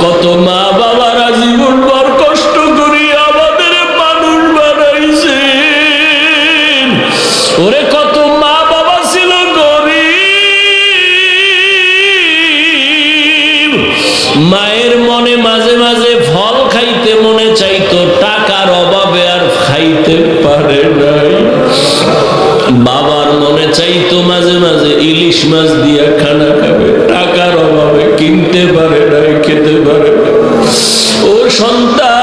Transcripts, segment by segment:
কত মা বাবারা জীবন ভর কষ্ট করি আমাদের মানুষ বানাইছেন। ওরে কত মা বাবা ছিল গরিব। মায়ের মনে মাঝে মাঝে ফল খাইতে মনে চাইতো, টাকার অভাবে আর খাইতে পারে নাই। বাবার মনে চাইতো মাঝে মাঝে ইলিশ মাছ দিয়া খানা খাবে। টাকার অভাবে কিনতে পারে নাই খেতে পারে। ও সন্তান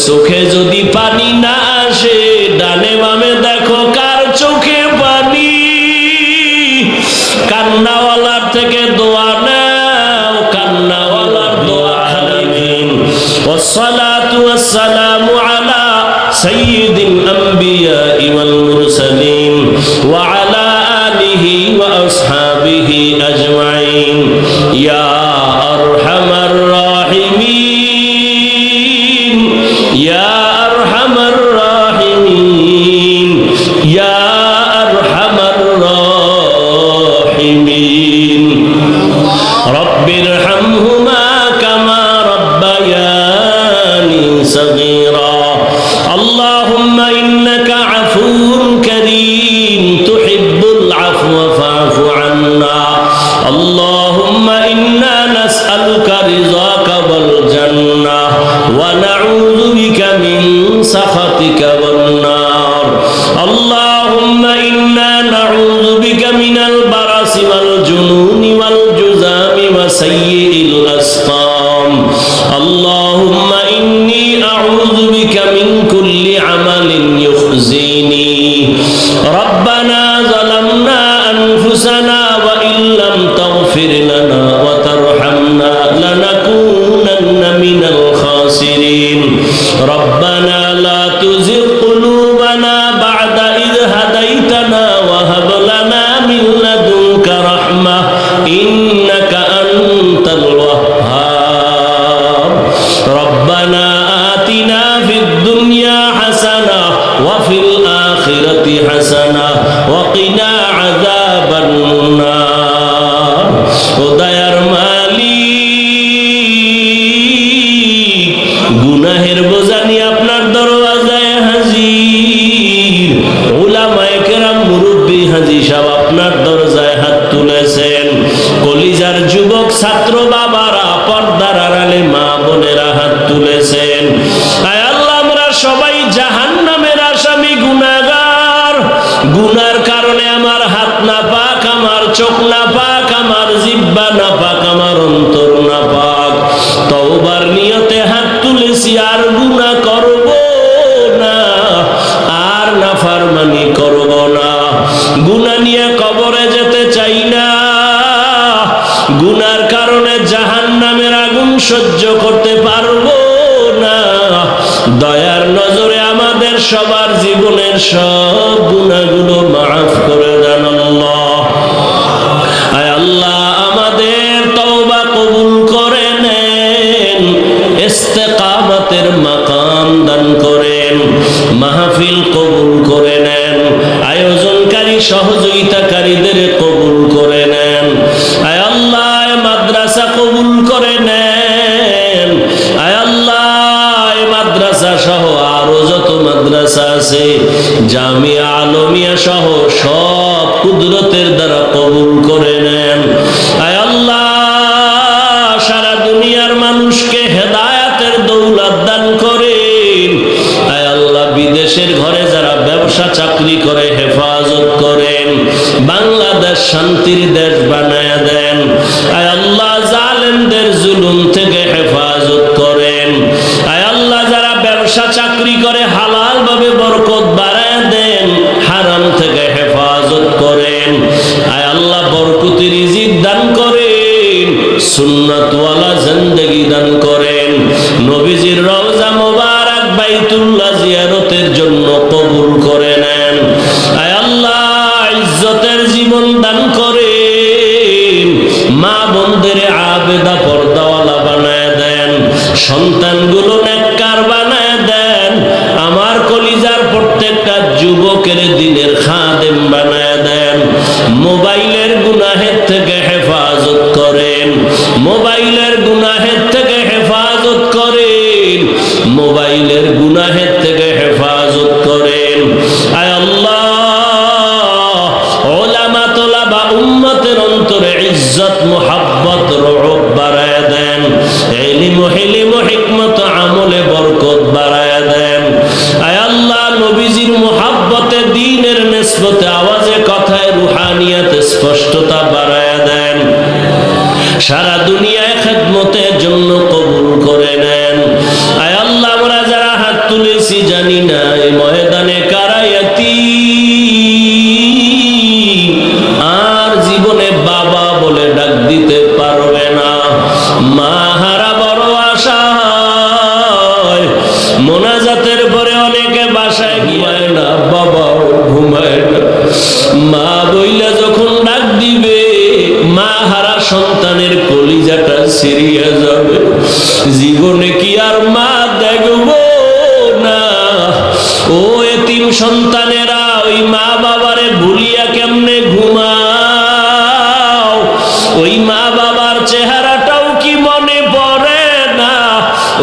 চোখে যদি পানি না আসে ডানে বামে দেখো কার চোখে পানি কান্নাওয়ালার থেকে দোয়া নাও কান্নাওয়ালার দোয়া খালিদিন والصلاة والسلام على سيد الأنبياء والمرسلين ونعوذ بك من سخطك والنار اللهم إنا نعوذ بك من البرص والجنون والجزام وسيء الأسقام اللهم إني أعوذ بك من كل عمل يخزيني ربنا ظلمنا أنفسنا وإن لم تغفر لنا وقنا عذاب النار. সহ্য করতে পারব না। দয়ার নজরে আমাদের সবার জীবনের সব গুণাগুলো মাফ করে দেন আল্লাহ। ব্যবসা, চাকরি করে, হেফাজত করেন। বাংলাদেশ শান্তির দেশ বানায় দেন। আয় আল্লাহ, জালেমদের জুলুম থেকে হেফাজত করেন। আয় আল্লাহ, যারা ব্যবসা, চাকরি করে হালাল ভাবে বরকত বাড়ায় দেন, হারাম থেকে হেফাজত করেন। আয় আল্লাহ বরকতি রিজিক দান করেন, সুন্নাতওয়ালা জিন্দেগি দান করেন। নবীজির রওজা মোবারক বাইতুল্লাহ জিয়ারতের জন্য মোবাইলের গুনাহের থেকে হেফাজত করেন। মোবাইলের গুনাহের থেকে হেফাজত করেন। বা ইজ্জত, মোহাব্বত দেন। হেলিম আমলে দেন। আয় আল্লাহ মোহাব্বতে, দিনের আওয়াজে, কথায়, রুহানিয়াতে স্পষ্টতা বাড়ায় দেন। সারা দুনিয়ায় খেদমতের জন্য কবুল করে নেন। আয় আল্লাহ, আমরা যারা হাত তুলেছি জানি না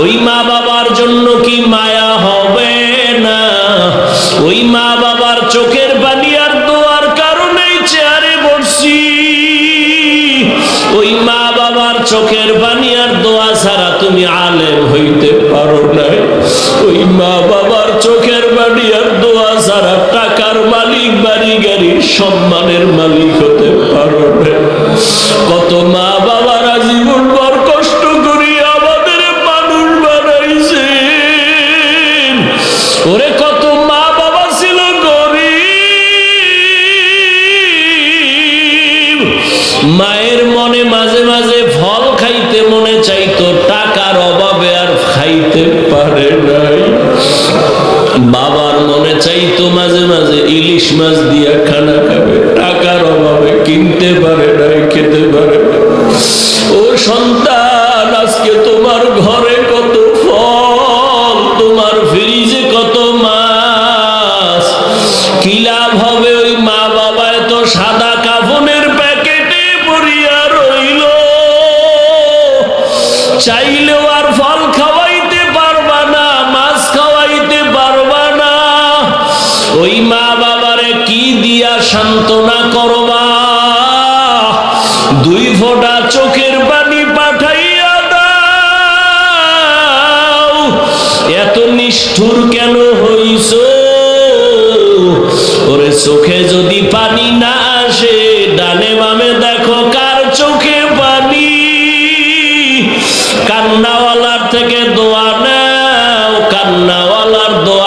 ওই মা বাবার জন্য কি মায়া হবে না? ওই মা বাবার চোখের পানি আর দোয়ার কারণেই চেয়ারে বসছি। ওই মা বাবার চোখের পানি আর দোয়া ছাড়া তুমি আলেম হইতে পারো না ওই মা বাবার চোখের পানি আর দোয়া ছাড়া টাকার মালিক বাড়ি গাড়ি সম্মানের মালিক হতে ইলিশ মাছ দিয়া খানা খাবে, টাকার অভাবে কিনতে পারে না খেতে পারে। ও সন্তান, আজকে তোমার ঘরে চোখে যদি পানি না আসে, ডানে বামে দেখো কার চোখে পানি। কান্নাওয়ালার থেকে দোয়া নাও, কান্নাওয়ালার দোয়া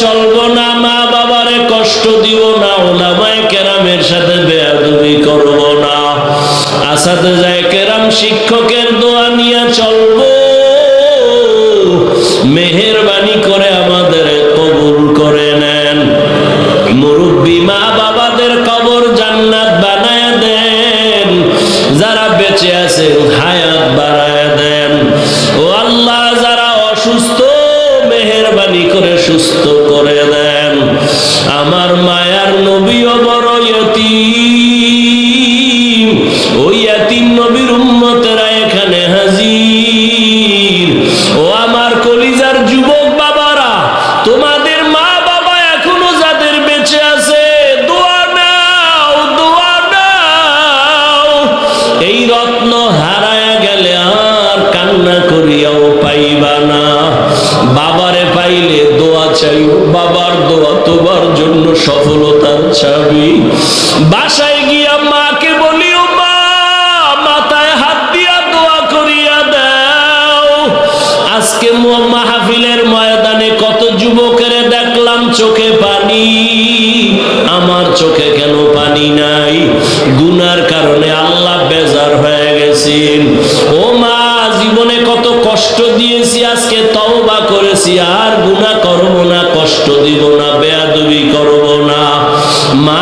চলবো না মা বাবারে কষ্ট দিব না ওলামায় কেরামের সাথে বেয়াদবি করব না। আসাতে সফলতার চাবি। বাসায় গিয়া মাকে বলিও মা, মাথায় হাত দিয়া দোয়া করিয়া দাও। আজকে মাহফিলের ময়দানে কত যুবকের দেখলাম চোখে পানি। আমার চোখে কেন পানি নাই? গুনার কারণে আল্লাহ বেজার হয়ে গেছেন। ও মা, জীবনে কত কষ্ট দিয়েছি, আজকে তওবা করেছি। আর গুনাহ করব না, কষ্ট দিব না মা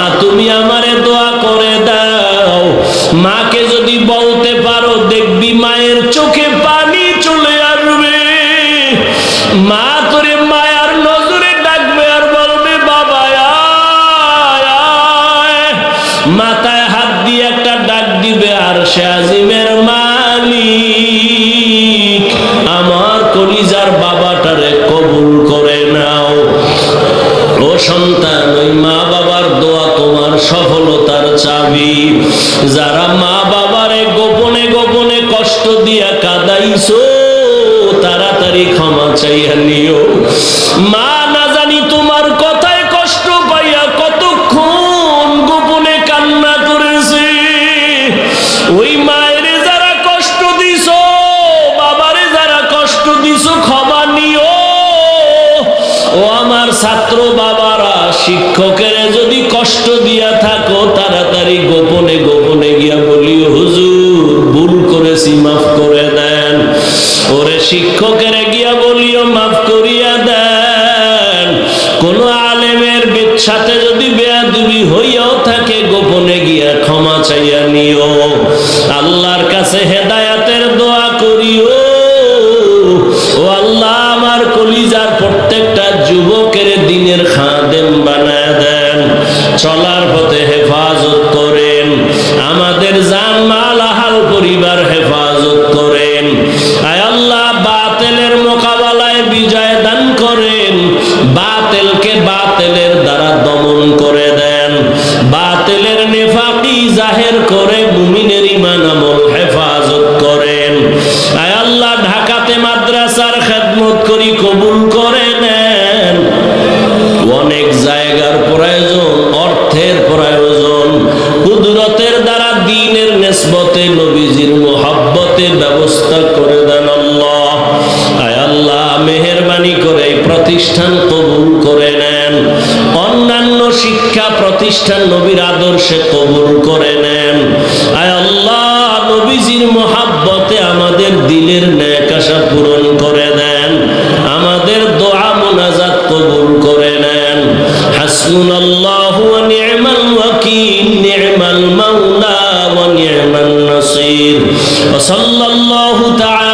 সাথে যদি বেয়াদুবি হইয়াও প্রতিষ্ঠান নবীর আদর্শে কবুল করে নেন। আয় আল্লাহ, নবীজির মহাব্বতে আমাদের দিলের ন্যাকাশা পূরণ করে দেন। আমাদের দোয়া মোনাজাত কবুল করে নেন। হাসনুন আল্লাহ নিয়মাল ওয়াকিল নিয়মাল মাওলা ওয়া নিয়মাল নাসির। ওয়া সাল্লাল্লাহু তাআলা